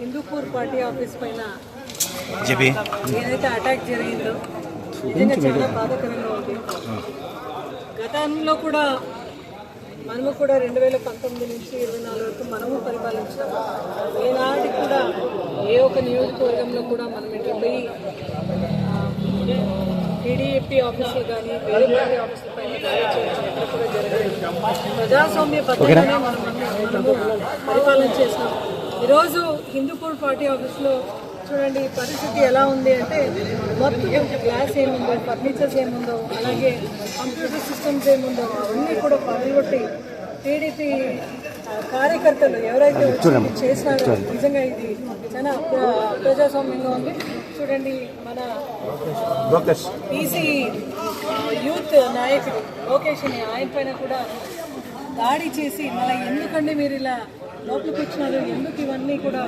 Hindupur party office పైన జబి. ఏదైతే attack జరిగిందో నిజంగా చాలా బాధాకరంగా ఉంది. గతంలో కూడా మనము కూడా రెండు వేల పంతొమ్మిది నుంచి ఇరవై నాలుగు వరకు మనము పరిపాలించాము. ఏనాటికి కూడా ఏ ఒక్క నియోజకవర్గంలో కూడా మనం ఇట్లా పోయి టీడీపీ ఆఫీసులు కానీ వేరే పార్టీ ఆఫీసుల పైన దాడి చేయడం ఎక్కడ కూడా జరగలేదు. ప్రజాస్వామ్య బద్దంగానే మనం మనము పరిపాలన చేసినాం ఈరోజు హిందూపూర్ పార్టీ ఆఫీస్లో చూడండి పరిస్థితి ఎలా ఉంది అంటే మొత్తం గ్లాస్ ఏముందో ఫర్నిచర్స్ ఏముందో అలాగే కంప్యూటర్ సిస్టమ్స్ ఏముందో అవన్నీ కూడా పగలగొట్టి టీడీపీ కార్యకర్తలు ఎవరైతే చేసినారో నిజంగా ఇది చాలా అప్రజాస్వామ్యంగా ఉంది. చూడండి మన ఈసీ యూత్ నాయకుడు లోకేష్ అని ఆయన పైన కూడా దాడి చేసి మళ్ళీ ఎందుకండి మీరు ఇలా లోపలికి వచ్చినారు. ఎందుకు ఇవన్నీ కూడా